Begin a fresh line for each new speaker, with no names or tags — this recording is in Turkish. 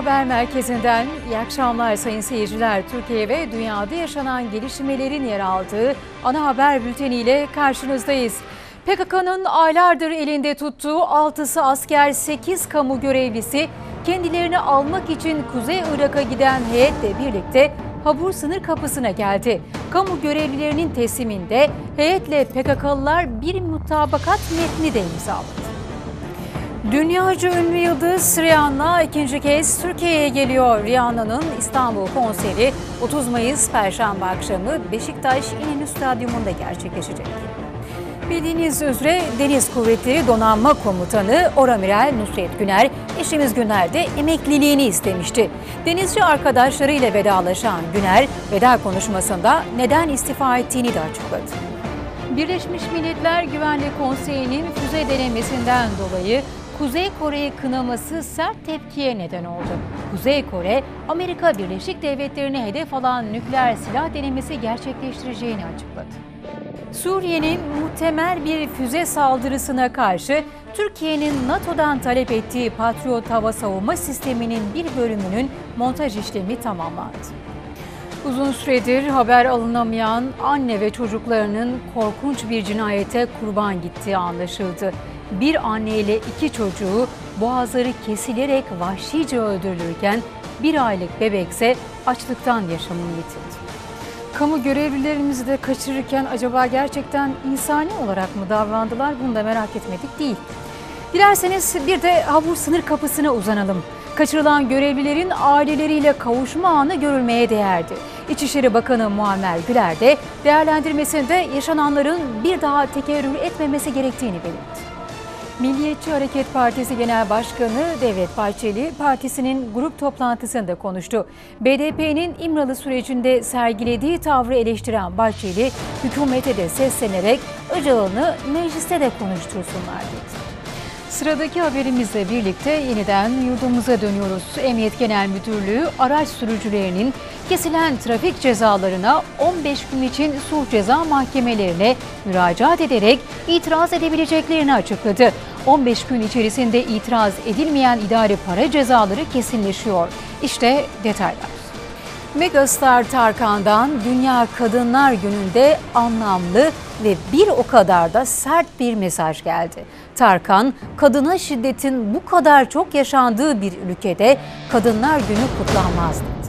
Haber Merkezi'nden iyi akşamlar sayın seyirciler. Türkiye ve dünyada yaşanan gelişmelerin yer aldığı ana haber bülteniyle karşınızdayız. PKK'nın aylardır elinde tuttuğu 6'sı asker 8 kamu görevlisi kendilerini almak için Kuzey Irak'a giden heyetle birlikte Habur sınır kapısına geldi. Kamu görevlilerinin tesliminde heyetle PKK'lılar bir mutabakat metni de imzaladı. Dünyaca ünlü yıldız Rihanna ikinci kez Türkiye'ye geliyor. Rihanna'nın İstanbul konseri 30 Mayıs Perşembe akşamı Beşiktaş İnönü Stadyumunda gerçekleşecek. Bildiğiniz üzere Deniz Kuvvetleri Donanma Komutanı Oramiral Nusret Güner, eşimiz Güner'de emekliliğini istemişti. Denizci arkadaşlarıyla vedalaşan Güner, veda konuşmasında neden istifa ettiğini de açıkladı. Birleşmiş Milletler Güvenlik Konseyi'nin füze denemesinden dolayı Kuzey Kore'yi kınaması sert tepkiye neden oldu. Kuzey Kore, Amerika Birleşik Devletleri'ne hedef alan nükleer silah denemesi gerçekleştireceğini açıkladı. Suriye'nin muhtemel bir füze saldırısına karşı Türkiye'nin NATO'dan talep ettiği Patriot hava savunma sisteminin bir bölümünün montaj işlemi tamamlandı. Uzun süredir haber alınamayan anne ve çocuklarının korkunç bir cinayete kurban gittiği anlaşıldı. Bir anne ile iki çocuğu boğazları kesilerek vahşice öldürülürken bir aylık bebekse açlıktan yaşamını yitirdi. Kamu görevlilerimizi de kaçırırken acaba gerçekten insani olarak mı davrandılar bunu da merak etmedik değil. Dilerseniz bir de Habur sınır kapısına uzanalım. Kaçırılan görevlilerin aileleriyle kavuşma anı görülmeye değerdi. İçişleri Bakanı Muammer Güler de değerlendirmesinde yaşananların bir daha tekerrür etmemesi gerektiğini belirtti. Milliyetçi Hareket Partisi Genel Başkanı Devlet Bahçeli partisinin grup toplantısında konuştu. BDP'nin İmralı sürecinde sergilediği tavrı eleştiren Bahçeli, hükümete de seslenerek Öcalan'ı mecliste de konuştursunlar dedi. Sıradaki haberimizle birlikte yeniden yurdumuza dönüyoruz. Emniyet Genel Müdürlüğü araç sürücülerinin kesilen trafik cezalarına 15 gün için sulh ceza mahkemelerine müracaat ederek itiraz edebileceklerini açıkladı. 15 gün içerisinde itiraz edilmeyen idari para cezaları kesinleşiyor. İşte detaylar. Megastar Tarkan'dan Dünya Kadınlar Günü'nde anlamlı ve bir o kadar da sert bir mesaj geldi. Tarkan, kadına şiddetin bu kadar çok yaşandığı bir ülkede Kadınlar Günü kutlanmazdı.